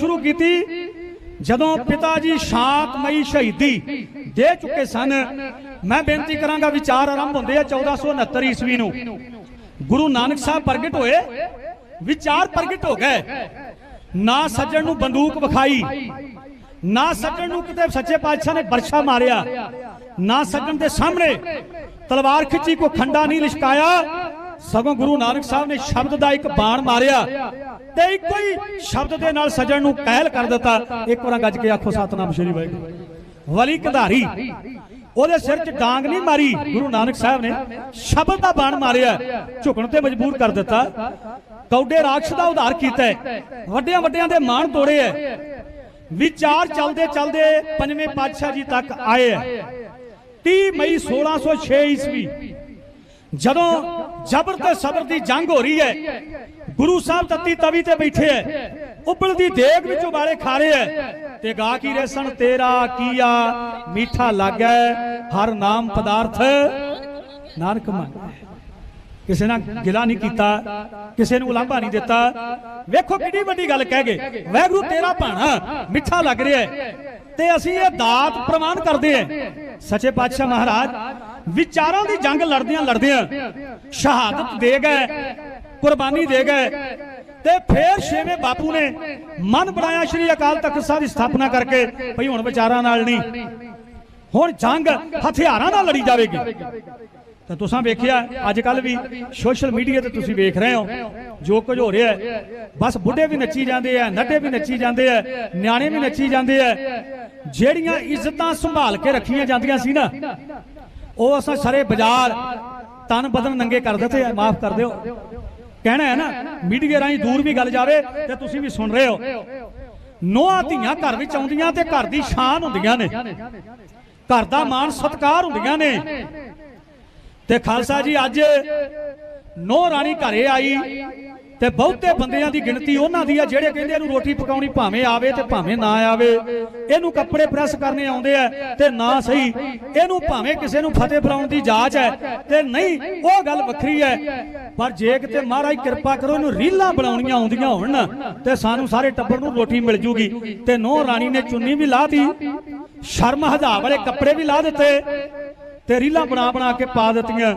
ਸ਼ੁਰੂ ਕੀਤੀ। ਜਦੋਂ ਪਿਤਾ ਜੀ ਸ਼ਾਂਤਮਈ ਸ਼ਹੀਦੀ ਦੇ ਚੁੱਕੇ ਸਨ। ਮੈਂ ਬੇਨਤੀ ਕਰਾਂਗਾ ਵਿਚਾਰ ਆਰੰਭ ਹੁੰਦੇ ਆ 1469 ਈਸਵੀ ਨੂੰ। ਗੁਰੂ ਨਾਨਕ ਸਾਹਿਬ ਪ੍ਰਗਟ ਹੋਏ। ਵਿਚਾਰ ਪ੍ਰਗਟ ਹੋ ਗਏ। ਨਾ ਸੱਜਣ ਨੂੰ ਬੰਦੂਕ ਵਿਖਾਈ। ਨਾ ਸੱਜਣ ਨੂੰ ਕਿਤੇ ਸੱਚੇ ਪਾਤਸ਼ਾਹ ਨੇ ਬਰਛਾ ਮਾਰਿਆ। ਨਾ ਸੱਜਣ ਦੇ ਸਾਹਮਣੇ ਤਲਵਾਰ ਖਿੱਚੀ ਕੋ ਖੰਡਾ ਨਹੀਂ ਲਿਸ਼ਕਾਇਆ। ਸਗੋਂ ਗੁਰੂ ਨਾਨਕ ਸਾਹਿਬ ਨੇ ਸ਼ਬਦ ਦਾ ਇੱਕ ਬਾਣ ਮਾਰਿਆ ਤੇ ਇੱਕੋ ਹੀ ਸ਼ਬਦ ਦੇ ਨਾਲ ਸੱਜਣ ਨੂੰ ਕਹਿਲ ਕਰ ਦਿੱਤਾ। ਇੱਕ ਵਾਰ ਗੱਜ ਕੇ ਆਖੋ, ਸਤਨਾਮ ਸ਼੍ਰੀ ਵਾਹਿਗੁਰੂ। ਵਲੀ ਕਧਾਰੀ, ਉਹਦੇ ਸਿਰ 'ਚ ਡਾਂਗ ਨਹੀਂ ਮਾਰੀ। ਗੁਰੂ ਨਾਨਕ ਸਾਹਿਬ ਨੇ ਸ਼ਬਦ ਦਾ ਬਾਣ ਮਾਰਿਆ, ਝੁਕਣ ਤੇ ਮਜਬੂਰ ਕਰ ਦਿੱਤਾ। ਕੌਡੇ ਰਾਖਸ਼ ਦਾ ਉਧਾਰ ਕੀਤਾ ਵੱਡਿਆਂ ਵੱਡਿਆਂ ਦੇ ਮਾਣ ਤੋੜੇ ਐ ਵਿਚਾਰ ਚੱਲਦੇ ਚਲਦੇ ਪੰਜਵੇਂ ਪਾਤਸ਼ਾਹ ਜੀ ਤੱਕ ਆਏ ਐ 30 ਮਈ 1606 ਈਸਵੀ ਜਦੋਂ ਜ਼ਬਰ ਤੇ ਸਬਰ ਦੀ ਜੰਗ ਹੋ ਰਹੀ ਹੈ, ਗੁਰੂ ਸਾਹਿਬ ਤੱਤੀ ਤਵੀ ਤੇ ਬੈਠੇ ਐ ਉਬਲਦੀ ਦੇਗ ਵਿੱਚ ਉਬਾਲੇ ਖਾ ਰਹੇ ਐ ਤੇ ਗਾ ਕੀ ਰੇਸਣ ਤੇਰਾ ਕੀਆ ਮੀਠਾ ਲੱਗੈ, ਹਰ ਨਾਮ ਪਦਾਰਥ ਨਾਨਕ ਮੰਗੈ। ਕਿਸੇ ਨਾਲ ਗਿਲਾ ਨਹੀਂ ਕੀਤਾ, ਕਿਸੇ ਨੂੰ ਉਲਾਂਭਾ ਨਹੀਂ ਦਿੱਤਾ। ਵੇਖੋ ਕਿੰਨੀ ਵੱਡੀ ਗੱਲ ਕਹਿ ਗਏ ਵਾਹਿਗੁਰੂ ਤੇਰਾ ਭਾਣਾ ਮਿੱਠਾ ਲੱਗ ਰਿਹਾ ਤੇ ਅਸੀਂ ਇਹ ਦਾਤ ਪ੍ਰਮਾਣ ਕਰਦੇ ਹਾਂ। ਸੱਚੇ ਪਾਤਸ਼ਾਹ ਮਹਾਰਾਜ ਵਿਚਾਰਾਂ ਦੀ ਜੰਗ ਲੜਦਿਆਂ ਲੜਦਿਆਂ ਸ਼ਹਾਦਤ ਦੇ ਗਏ, ਕੁਰਬਾਨੀ ਦੇ ਗਏ ਤੇ ਫੇਰ ਛੇਵੇਂ ਬਾਪੂ ਨੇ ਮਨ ਬਣਾਇਆ ਸ਼੍ਰੀ ਅਕਾਲ ਤਖਤ ਸਾਹਿਬ ਦੀ ਸਥਾਪਨਾ ਕਰਕੇ ਭਈ ਹੁਣ ਵਿਚਾਰਾਂ ਨਾਲ ਨਹੀਂ, ਹੁਣ ਜੰਗ ਹਥਿਆਰਾਂ ਨਾਲ ਲੜੀ ਜਾਵੇਗੀ। ਤਾਂ ਤੁਸੀਂ ਵੇਖਿਆ ਅੱਜ ਕੱਲ ਵੀ ਸੋਸ਼ਲ ਮੀਡੀਆ ਤੇ ਤੁਸੀਂ ਵੇਖ ਰਹੇ ਹੋ, ਜੋ ਕੁਝ ਹੋ ਰਿਹਾ ਬਸ ਬੁੱਢੇ ਵੀ ਨੱਚੀ ਜਾਂਦੇ ਆ ਨੱਢੇ ਵੀ ਨੱਚੀ ਜਾਂਦੇ ਆ, ਨਿਆਣੇ ਵੀ ਨੱਚੀ ਜਾਂਦੇ ਆ, ਜਿਹੜੀਆਂ ਇੱਜ਼ਤਾਂ ਸੰਭਾਲ ਕੇ ਰੱਖੀਆਂ ਜਾਂਦੀਆਂ ਸੀ ਨਾ ਉਹ ਅਸਾਂ ਸਾਰੇ ਬਾਜ਼ਾਰ ਤਨ ਬਦਨ ਨੰਗੇ ਕਰ ਦਿੱਤੇ ਆ, ਮਾਫ ਕਰ ਦਿਓ। ਕਹਿਣਾ ਹੈ ਨਾ ਮੀਡੀਆ ਰਾਹੀਂ ਦੂਰ ਵੀ ਗੱਲ ਜਾਵੇ ਤੇ ਤੁਸੀਂ ਵੀ ਸੁਣ ਰਹੇ ਹੋ। ਨੋਹਾਂ ਧੀਆਂ ਘਰ ਵਿੱਚ ਆਉਂਦੀਆਂ ਤੇ ਘਰ ਦੀ ਸ਼ਾਨ ਹੁੰਦੀਆਂ ਨੇ। ਘਰ ਦਾ ਮਾਣ ਸਤਕਾਰ ਹੁੰਦੀਆਂ ਨੇ। ਤੇ ਖਾਲਸਾ ਜੀ, ਅੱਜ ਨੋ ਰਾਣੀ ਘਰੇ ਆਈ। ਤੇ ਬਹੁਤੇ ਬੰਦਿਆਂ ਦੀ ਗਿਣਤੀ ਉਹਨਾਂ ਦੀ ਆ ਜਿਹੜੇ ਕਹਿੰਦੇ ਇਹਨੂੰ ਰੋਟੀ ਪਕਾਉਣੀ ਭਾਵੇਂ ਆਵੇ ਤੇ ਭਾਵੇਂ ਨਾ ਆਵੇ। ਇਹਨੂੰ ਕੱਪੜੇ ਪ੍ਰੈਸ ਕਰਨੇ ਆਉਂਦੇ ਆ ਤੇ ਨਾ ਸਹੀ। ਇਹਨੂੰ ਭਾਵੇਂ ਕਿਸੇ ਨੂੰ ਫਤਿਹ ਬੁਲਾਉਣ ਦੀ ਜਾਚ ਹੈ ਤੇ ਨਹੀਂ, ਉਹ ਗੱਲ ਵੱਖਰੀ ਹੈ। ਪਰ ਜੇ ਕਿਤੇ ਮਹਾਰਾਜ ਕਿਰਪਾ ਕਰੋ, ਇਹਨੂੰ ਰੀਲਾਂ ਬਣਾਉਣੀਆਂ ਆਉਂਦੀਆਂ ਹੋਣ ਤੇ ਸਾਨੂੰ ਸਾਰੇ ਟੱਬਰ ਨੂੰ ਰੋਟੀ ਮਿਲ ਜੂਗੀ। ਤੇ ਨੋ ਰਾਣੀ ਨੇ ਚੁੰਨੀ ਵੀ ਲਾਤੀ, ਸ਼ਰਮ ਹਜਾ ਵਾਲੇ ਕੱਪੜੇ ਵੀ ਲਾ ਦਿੱਤੇ ਤੇ ਰੀਲਾਂ ਬਣਾ ਬਣਾ ਕੇ ਪਾ ਦਿੱਤੀਆਂ।